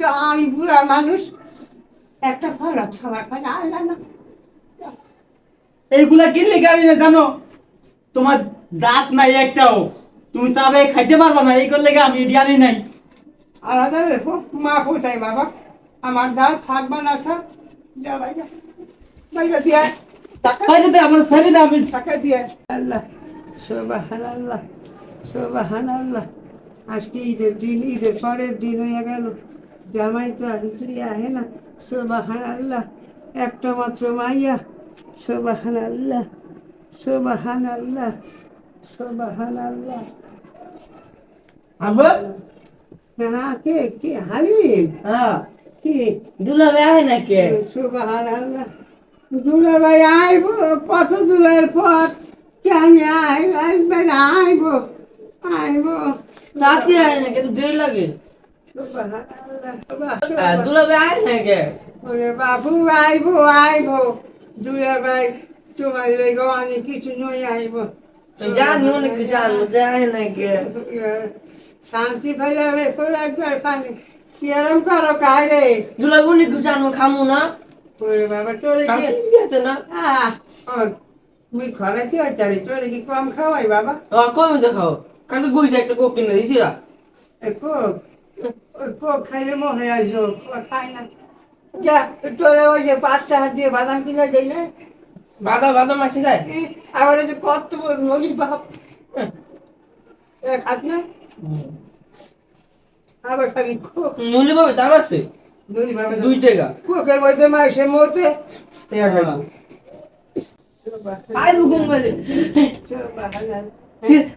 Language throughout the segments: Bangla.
তো আমি বুড়া মানুষ একটা খাই আল্লাহ না। এইগুলা কিনলে গাড়ি না জানো? তোমার দাঁত নাই একটাও। তুমি চাবে খাইতে পারবা না এই করলে আমি আনি নাই? আলাদা রেখো মা পোষাই বাবা। আমার দাঁত থাকবা না থাক যা বাইরে বাইরে দিয়ে আয়। দে আমার ছেড়ে দে আমি টাকা দিয়ে। আল্লাহ সোবাহান আল্লাহ আজকে ঈদের দিন ঈদের পরের দিন হয়ে গেল। জামাই তো আর স্ত্রী আহে না। সোবাহান আল্লাহ একটা মাত্র মাইয়া। সোবাহান আল্লাহ সোবাহান আল্লাহ সোবাহান আল্লাহ আব্বা হ্যাঁ কে কে? হাবিব? হ্যাঁ। কি? ভাই নাকি? সুবাহান আল্লাহ আইব কত দূরের পথ কেন আই একবার আইব আইব। রাতে আয় নাকি? তো দেরি লাগে। সুবাহান আল্লাহ আহ, দুলা ভাই আয় নাকি ওরে বাবু আইব আইব দুলা তোমার লেগে অনেক কিছু নই আইব তো জানি অনেক কিছু আনব নাকি শান্তি ফেলাবে পরে একবার পানি কিরম করো কারে দুলা অনেক কিছু আনব খামু না ওরে বাবা তোরে কি আছে না আহ মুই ঘরে কি চারি তোরে কি কম খাওয়াই বাবা আর কমে দেখাও। কালকে গইছে একটা কোক কিনে দিছি এ কোক কোক? খাইলে মহে আসো খাই না। যা তোরে ওই যে পাঁচটা হাত দিয়ে বাদাম কিনে দেই বাদা বাদা মাসি খায় আবার ওই যে কত নলি বাপ। খাস না? আবার খালি কোক মূল্য দাম আছে? নলি বাবা দুই টাকা। কোকের মধ্যে মাসে মতে আই বুকুম বলে।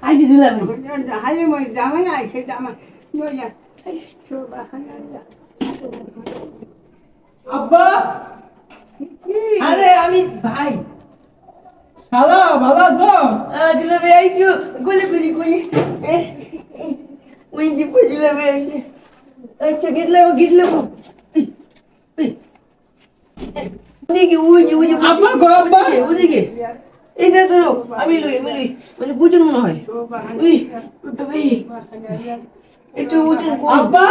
আইছি দুলা হালে মই জামাই যা সুবহানাল্লাহ আব্বা! আরে আমি ভাই। হ্যালো ভালো আছো? ভাই আইছো গুলি গুলি গুলি। ওই দুলা ভাই আইছে আচ্ছা গিতলে গিতলে ওদিকে ওই যে ওই যে আব্বা গো আব্বা? ওদিকে। এই দে ধরো আমি লই আমি লই। মানে বুঝুন মনে হয়। উই একটু বুঝুন আব্বা?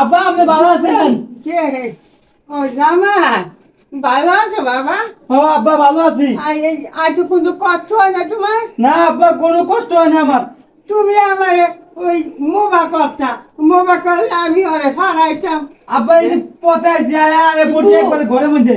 আব্বা আপনি ভালো আছেন? কে হে? ও জামা। ভালো আছো বাবা? ও আব্বা ভালো আছি। আজ কিন্তু কষ্ট হয় না তোমার? না আব্বা কোনো কষ্ট হয় না আমার। তুমি আমার ওই মোবা করতা। মোবা করলে আমি ওরে ফাড়াইতাম। আব্বা এই যে পথে আয় পড়ছি একবারে ঘরের মধ্যে।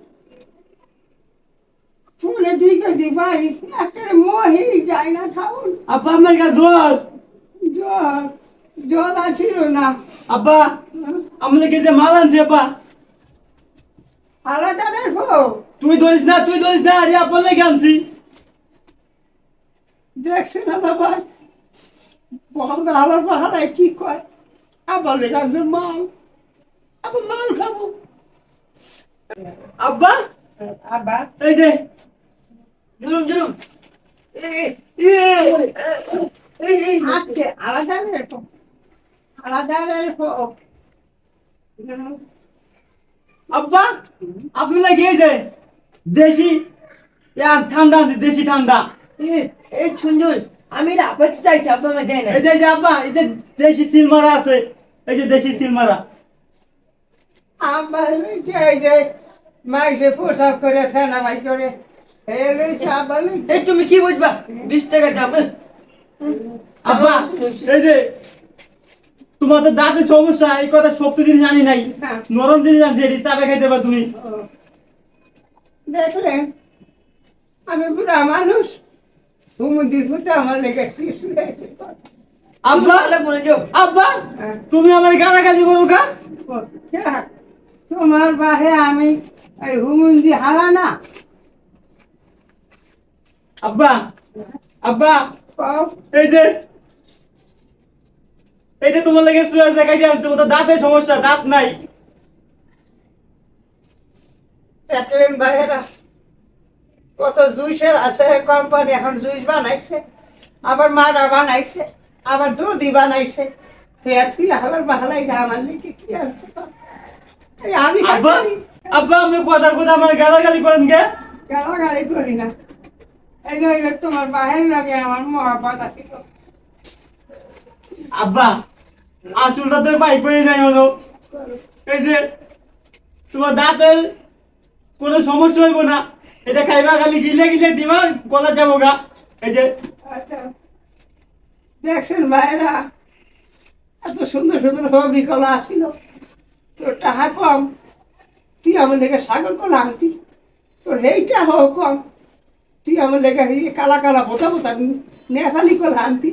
ফুলে দুই কেজি পারি একটা মহি যায় না খাবুন আব্বা আপনার কাছে জল? জল জল আছিল না। আব্বা আমাদের কাছে মাল আনছি আব্বা। আলাদা রেখো তুই ধরিস না তুই ধরিস না আরে আব্বা লেগে আনছি। দেখছে না বাবা বন্ধ আলার পাহাড়ায় কি কয়? আবার লেখাছে মাল। আবার মাল খাব। আব্বা? আবার এই যে আলাদা আলাদা আব্বা আপনি লাগে যে দেশি ঠান্ডা আছে দেশি ঠান্ডা। এই সুন্দর আমি রাপাতে চাইছি দেয় না এই যে আব্বা এই যে দেশি সিল মারা আছে এই যে দেশি সিল মারা লইতে এই যে মাইসে পোশাক করে ফেনা ভাই করে এই তুমি কি বুঝবা? বিশ টাকা দাম আব্বা এই যে তোমার তো দাঁতের সমস্যা এই কথা শক্ত জিনিস জানি নাই। হ্যাঁ। নরম জিনিস এটি চাপে খাইতে পারো তুমি। দেখলে আমি বুড়া মানুষ। হুমুদির ফুটে আমার লেগে আব্বা আব্বা তুমি আমার গালাগালি করো কা তোমার বাহে আমি এই হুমুন্দি হারা না আব্বা আব্বা এই যে এইটা তোমার লাগে সুয়ার দেখাই যায় তোমার তো দাঁতের সমস্যা দাঁত নাই দেখলেন ভাইয়েরা কত জুইসের আছে কোম্পানি এখন জুইস বানাইছে আবার মারা বানাইছে আবার দুধই বানাইছে হেয়া তুই হালার বাহালাই যা আমার লিখে কি? এই আমি আব্বা। আব্বা আপনি কথার কথা আমার গালাগালি করেন কে গালাগালি করি না এই নইলে তোমার বাহের লাগে আমার মহাপাত আব্বা আসলটা তো পাই করে নাই হলো। এই যে তোমার দাঁতের কোনো সমস্যা হইব না? এটা খাইবা খালি গিলে গিলে দিবা গলা যাব গা এই যে আচ্ছা। দেখছেন ভাইরা এত সুন্দর সুন্দর হবি কলা আসিল তোর টাহা কম তুই লেগে সাগর কলা আনতি। তোর হেইটা হোক কম। তুই আমার লেগে এই কালা কালা বোতা পোতা নেপালি কলা আনতি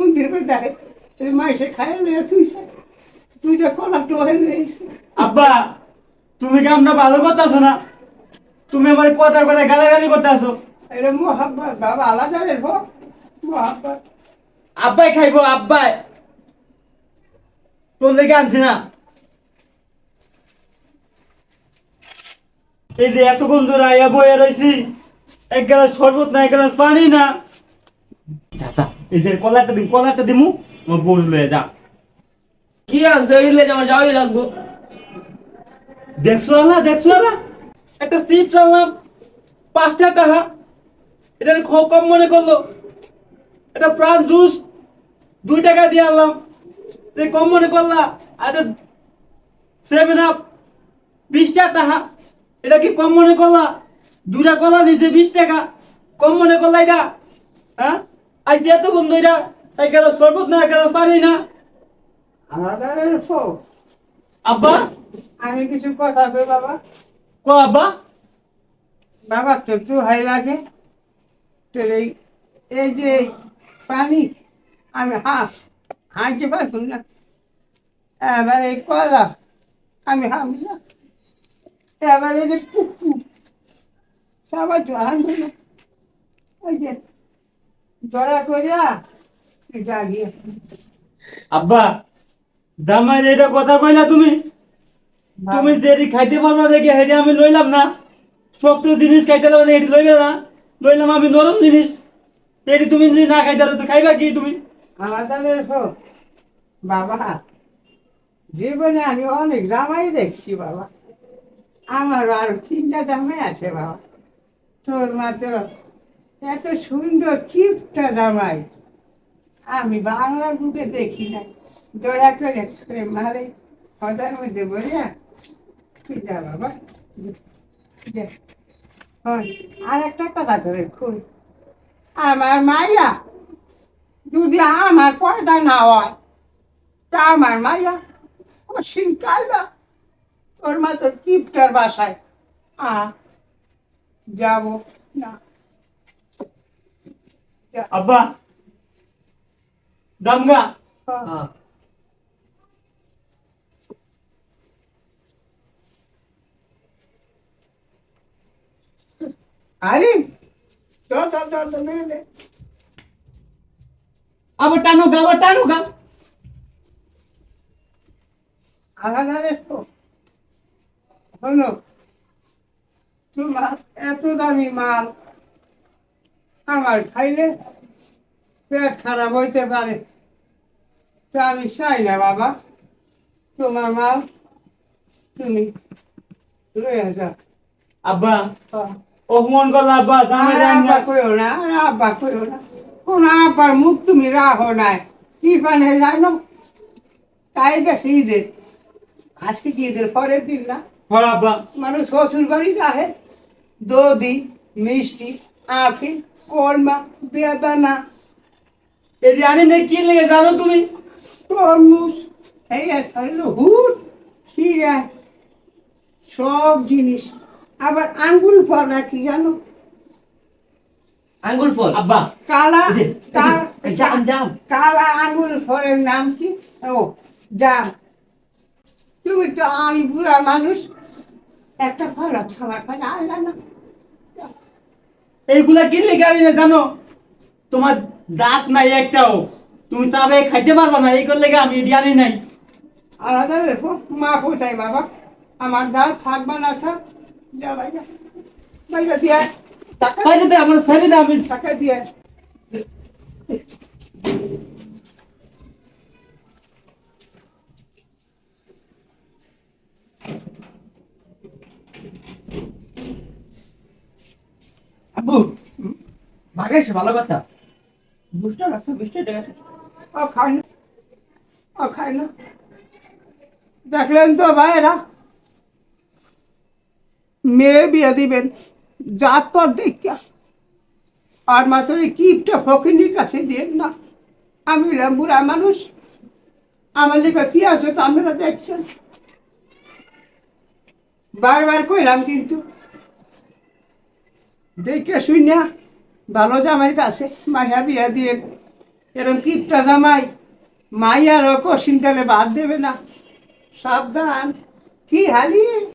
মন্দির করে দেখে? তুই মাইসে খাইয়ে লইয়া তুইছে তুইটা কলা টোহে লইছে আব্বা তুমি কি আমরা ভালো করতেছো না? তুমি আমার কথা কথা গালাগালি করতেছো। এটা মোহাব্বত বাবা আলাদা রে ভো। মোহাব্বত আব্বাই খাইবো আব্বাই। তোর লেগে আনছি না। এই যে এতক্ষণ ধরে আইয়া বইয়া রয়েছি এক গ্লাস শরবত না এক গ্লাস পানি না। যা যা যে কলাটা দিম কলাটা দিমু আমার বোন লয়ে যা। কি আনছে ওইলে আমার যাওয়াই লাগবো। দেখছ আলা দেখছ আলা একটা চিপস আনলাম পাঁচটা টাকা। এটা খুব কম মনে করল। এটা প্রাণ জুস দুই টাকা দিয়ে আনলাম। কম মনে করলা আর সেভেন আপ বিশটা টাকা। এটা কি কম মনে করলা? দুটা কলা নিচে বিশ টাকা। কম মনে করলা এটা হ্যাঁ? আইসি এত গন্ধ এটা এক গেল শরবত না এক গেল পানি না। আব্বা? আমি কিছু কথা কই বাবা। ক আব্বা? বাবা তো একটু হাই লাগে। তোর এই এই যে পানি আমি হাঁস হাঁটতে পারব না। এবার এই কলা আমি হাঁটব না। এবার এই যে কুকু সবাই তো হাঁটবে ওই যে দয়া করিয়া জাগিয়ে আব্বা জামাই এটা কথা কইলা তুমি? তুমি যেটি খাইতে পারবা দেখি হেঁটে আমি লইলাম না। শক্ত জিনিস খাইতে পারবে এটি লইবে না। লইলাম আমি নরম জিনিস। এটি তুমি যদি না খাইতে পারো তো খাইবা কি তুমি? আলাদা রেখো বাবা জীবনে আমি অনেক জামাই দেখছি বাবা। আমার আর তিনটা জামাই আছে বাবা। তোর মা মাত্র এত সুন্দর কিপটা জামাই। আমি বাংলা বুকে দেখি না। দয়া করে তোরে মারে। হদার মধ্যে বলিয়া তুই যা বাবা। আর একটা কথা ধরে খুব আমার মাইয়া যদি আমার পয়দা না হয়, তা আমার মাইয়া অসীম কাইলা তোর মা তো কিপটার বাসায় আ যাব না আব্বা দামগা হ্যাঁ আরে চল চল চল চল মেরে দে আবার টানো গা আবার টানো গা আলাদা রেখো শোনো তোমার এত দামি মাল আমার খাইলে পেট খারাপ হইতে পারে। তো আমি চাই না বাবা। তোমার মাল তুমি লয়ে যাও। আব্বা। অপমান করলা আব্বা আব্বা কইও না আর আব্বা কইও না। কোন আব্বার মুখ তুমি রাখো নাই। কি পানে জানো? তাই গেছে ঈদের। আজকে কি ঈদের? পরের দিন না? হ্যাঁ আব্বা। মানুষ শ্বশুর বাড়িতে আহে দধি মিষ্টি আফিল কলমা বেদানা। এটি আনি নেই কি লেগে জানো তুমি? তরমুজ। এই আর হলো হুট খিরা সব জিনিস। আবার আঙ্গুল ফল রাখি জানো? আঙ্গুল ফল? আব্বা। কালা এই এই জাম, জাম। কালা আঙ্গুর ফলের নাম কি? ও জাম। তুমি তো আমি বুড়া মানুষ। একটা ফল আছে আমার কাছে আল্লাহ না। এইগুলা কি লেগে আনি না জানো? তোমার দাঁত নাই একটাও। তুমি চাবে খাইতে পারবা না এই করলে আমি আনি নাই? আলাদা রেখো মা পৌঁছাই বাবা। আমার দাঁত থাকবা না থাক। যা বাইরে বাইরে দিয়ে টাকা ছেড়ে দে আমার ছেড়ে দে আমি টাকা দিয়ে আব্বু ভালো কথা। রাখছো খায় না খায় না। দেখলেন তো ভাইরা মেয়ে বিয়ে দিবেন, জাত পর দেখা আর মাত্র কিপটা ফকিনির কাছে দিয়ে না। আমি বুড়া মানুষ। আমার লেখা কি আছে তো আপনারা দেখছেন। বারবার কইলাম কিন্তু দেখে শুনিয়া ভালো জামাইয়ের কাছে মাইয়া বিয়া দিয়ে এরকম কিপটা জামাই মাইয়ারও কশিন তেলে বাদ দেবে না। সাবধান, কি হারিয়ে